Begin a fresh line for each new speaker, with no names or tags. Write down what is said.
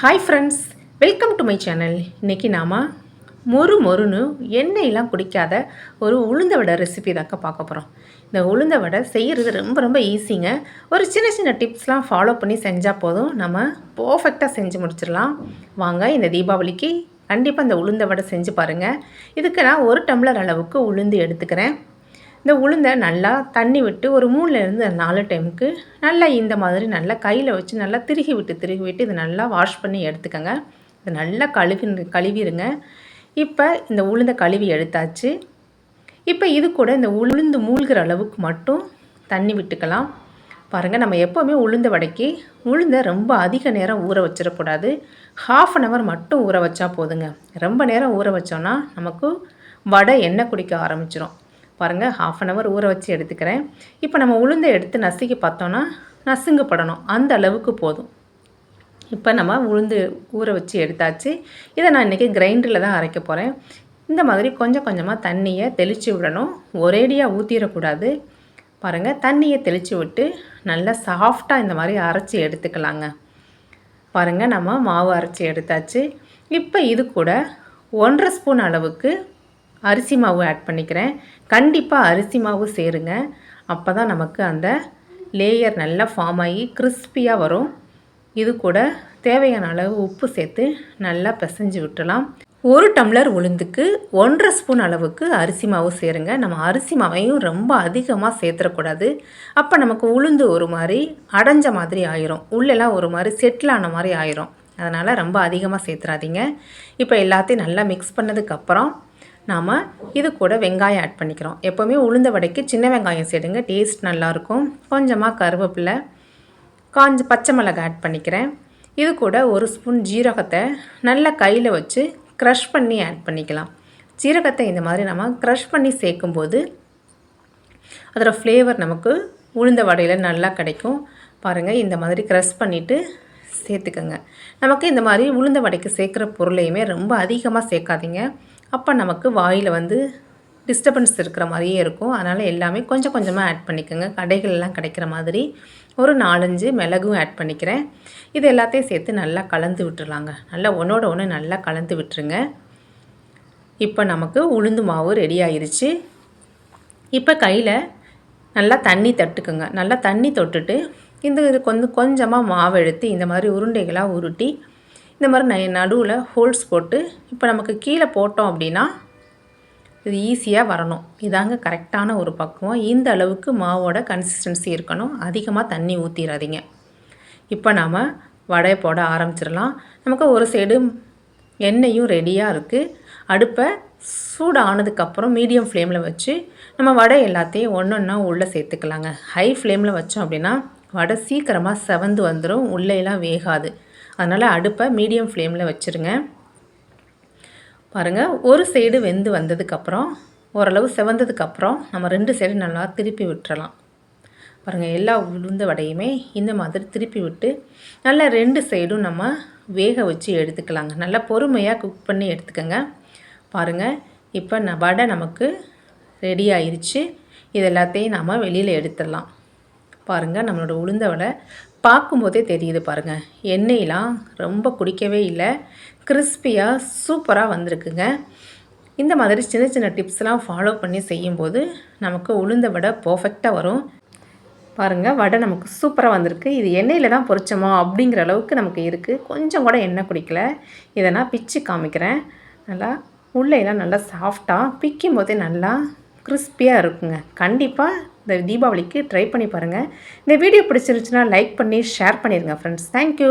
Hi friends welcome to my channel இன்றைக்கி நாம் மொறு மொறுன்னு எண்ணெயெலாம் குடிக்காத ஒரு உளுந்த வடை ரெசிபி தாக்க பார்க்க போகிறோம் இந்த உளுந்த வடை செய்கிறது ரொம்ப ரொம்ப ஈஸிங்க ஒரு சின்ன சின்ன டிப்ஸ்லாம் ஃபாலோ பண்ணி செஞ்சால் போதும். நம்ம பர்ஃபெக்டாக செஞ்சு முடிச்சிடலாம். வாங்க இந்த தீபாவளிக்கு கண்டிப்பாக இந்த உளுந்த வடை செஞ்சு பாருங்கள் இதுக்கு நான் ஒரு டம்ளர் அளவுக்கு உளுந்து எடுத்துக்கிறேன். இந்த உளுந்தை நல்லா தண்ணி விட்டு ஒரு மூணுலேருந்து நாலு டைமுக்கு நல்லா இந்த மாதிரி நல்லா கையில் வச்சு நல்லா திருகி விட்டு திருகி விட்டு இது நல்லா வாஷ் பண்ணி எடுத்துக்கோங்க. இது நல்லா கழுவி கழுவிடுங்க இப்போ இந்த உளுந்தை கழுவி எடுத்தாச்சு. இப்போ இது கூட இந்த உளுந்து மூழ்கிற அளவுக்கு மட்டும் தண்ணி விட்டுக்கலாம். பாருங்கள் நம்ம எப்போவுமே உளுந்த வடைக்கு உளுந்தை ரொம்ப அதிக நேரம் ஊற வச்சிடக்கூடாது. ஹாஃப் அன் ஹவர் மட்டும் ஊற வச்சா போதுங்க. ரொம்ப நேரம் ஊற வச்சோன்னா நமக்கு வடை எண்ணெய் குடிக்க ஆரம்பிச்சிடும் பாருங்கள் ஹாஃப் அன் ஹவர் ஊற வச்சு எடுத்துக்கிறேன். இப்போ நம்ம உளுந்தை எடுத்து நசுக்கி பார்த்தோன்னா நசுங்கப்படணும் அந்த அளவுக்கு போதும். இப்போ நம்ம உளுந்து ஊற வச்சு எடுத்தாச்சு. இதை நான் இன்றைக்கி கிரைண்டரில் தான் அரைக்க போகிறேன் இந்த மாதிரி கொஞ்சம் கொஞ்சமாக தண்ணியை தெளித்து விடணும். ஒரேடியாக ஊற்றிடக்கூடாது பாருங்கள் தண்ணியை தெளித்து விட்டு நல்லா சாஃப்டாக இந்த மாதிரி அரைச்சி எடுத்துக்கலாங்க. பாருங்கள் நம்ம மாவு அரைச்சி எடுத்தாச்சு. இப்போ இது கூட ஒன்றரை ஸ்பூன் அளவுக்கு அரிசி மாவு ஆட் பண்ணிக்கிறேன். கண்டிப்பாக அரிசி மாவு சேருங்க. அப்போ தான் நமக்கு அந்த லேயர் நல்லா ஃபார்ம் ஆகி கிறிஸ்பியாக வரும். இது கூட தேவையான அளவு உப்பு சேர்த்து நல்லா பிசைஞ்சு விட்டுலாம் ஒரு டம்ளர் உளுந்துக்கு ஒன்றரை ஸ்பூன் அளவுக்கு அரிசி மாவு சேருங்க. நம்ம அரிசி மாவையும் ரொம்ப அதிகமாக சேர்த்துடக்கூடாது. அப்போ நமக்கு உளுந்து ஒரு மாதிரி அடைஞ்ச மாதிரி ஆயிரும். உள்ளெல்லாம் ஒரு மாதிரி செட்டில் ஆன மாதிரி ஆயிரும். அதனால் ரொம்ப அதிகமாக சேர்த்துறாதீங்க. இப்போ எல்லாத்தையும் நல்லா மிக்ஸ் பண்ணதுக்கப்புறம் நாம் இது கூட வெங்காயம் ஆட் பண்ணிக்கிறோம். எப்போவுமே உளுந்த வடைக்கு சின்ன வெங்காயம் சேடுங்க டேஸ்ட் நல்லாயிருக்கும் கொஞ்சமாக கருவேப்பிலை காஞ்ச பச்சை மிளகாய் ஆட் பண்ணிக்கிறேன். இது கூட ஒரு ஸ்பூன் ஜீரகத்தை நல்லா கையில் வச்சு க்ரஷ் பண்ணி ஆட் பண்ணிக்கலாம். ஜீரகத்தை இந்த மாதிரி நம்ம க்ரஷ் பண்ணி சேர்க்கும்போது அதோட ஃப்ளேவர் நமக்கு உளுந்த வடையில் நல்லா கிடைக்கும். பாருங்கள் இந்த மாதிரி க்ரஷ் பண்ணிவிட்டு சேர்த்துக்கோங்க. நமக்கு இந்த மாதிரி உளுந்த வடைக்கு சேர்க்குற பொருளையுமே ரொம்ப அதிகமாக சேர்க்காதீங்க. அப்போ நமக்கு வாயில் வந்து டிஸ்டர்பன்ஸ் இருக்கிற மாதிரியே இருக்கும். அதனால் எல்லாமே கொஞ்சம் கொஞ்சமாக ஆட் பண்ணிக்கோங்க. கடைகள்லாம் கிடைக்கிற மாதிரி ஒரு நாலஞ்சு மிளகும் ஆட் பண்ணிக்கிறேன். இது எல்லாத்தையும் சேர்த்து நல்லா கலந்து விட்டுருலாங்க நல்லா ஒன்றோட ஒன்று நல்லா கலந்து விட்டுருங்க. இப்போ நமக்கு உளுந்து மாவு ரெடி ஆயிருச்சு. இப்போ கையில் நல்லா தண்ணி தட்டுக்குங்க. நல்லா தண்ணி தொட்டுட்டு இந்த இது கொஞ்சம் கொஞ்சமாக மாவு எடுத்து இந்த மாதிரி உருண்டைகளாக உருட்டி இந்த மாதிரி ந நடுவில் ஹோல்ஸ் போட்டு இப்போ நமக்கு கீழே போட்டோம் அப்படின்னா இது ஈஸியாக வரணும். இதாங்க கரெக்டான ஒரு பக்குவம். இந்த அளவுக்கு மாவோட கன்சிஸ்டன்சி இருக்கணும். அதிகமாக தண்ணி ஊற்றிடாதீங்க இப்போ நாம் வடையை போட ஆரம்பிச்சிடலாம். நமக்கு ஒரு சைடு எண்ணெயும் ரெடியாக இருக்குது அடுப்பை சூடானதுக்கப்புறம் மீடியம் ஃப்ளேமில் வச்சு நம்ம வடை எல்லாத்தையும் ஒன்று ஒன்றா உள்ளே சேர்த்துக்கலாங்க. ஹை ஃப்ளேமில் வச்சோம் அப்படின்னா வடை சீக்கிரமாக செவந்து வந்துடும் உள்ளேலாம் வேகாது. அதனால் அடுப்பை மீடியம் ஃப்ளேமில் வச்சுருங்க. பாருங்கள் ஒரு சைடு வெந்து வந்ததுக்கப்புறம் ஓரளவு செவந்ததுக்கப்புறம் நம்ம ரெண்டு சைடு நல்லா திருப்பி விட்டுறலாம். பாருங்கள் எல்லா உளுந்த வடையுமே இந்த மாதிரி திருப்பி விட்டு நல்லா ரெண்டு சைடும் நம்ம வேக வச்சு எடுத்துக்கலாங்க. நல்லா பொறுமையாக குக் பண்ணி எடுத்துக்கோங்க. பாருங்கள் இப்போ ந வடை நமக்கு ரெடி ஆயிடுச்சு இது எல்லாத்தையும் நாம் வெளியில் எடுத்துடலாம். பாருங்கள் நம்மளோட உளுந்த வடை பார்க்கும்போதே தெரியுது பாருங்கள் எண்ணெயெலாம் ரொம்ப குடிக்கவே இல்லை. கிறிஸ்பியாக சூப்பராக வந்திருக்குங்க. இந்த மாதிரி சின்ன சின்ன டிப்ஸ்லாம் ஃபாலோ பண்ணி செய்யும்போது நமக்கு உளுந்த வடை பர்ஃபெக்டாக வரும். பாருங்கள் வடை நமக்கு சூப்பராக வந்திருக்கு. இது எண்ணெயில் தான் பொறிச்சோமா அப்படிங்கிற அளவுக்கு நமக்கு இருக்குது கொஞ்சம் கூட எண்ணெய் குடிக்கல. இதை நான் பிச்சு காமிக்கிறேன். நல்லா உள்ளெல்லாம் நல்லா சாஃப்டாக பிக்கும் போதே நல்லா கிறிஸ்பியாக இருக்குங்க. கண்டிப்பாக இந்த தீபாவளிக்கு ட்ரை பண்ணி பாருங்கள் இந்த வீடியோ பிடிச்சிருந்துச்சுன்னா லைக் பண்ணி ஷேர் பண்ணிடுங்க ஃப்ரெண்ட்ஸ் தேங்க்யூ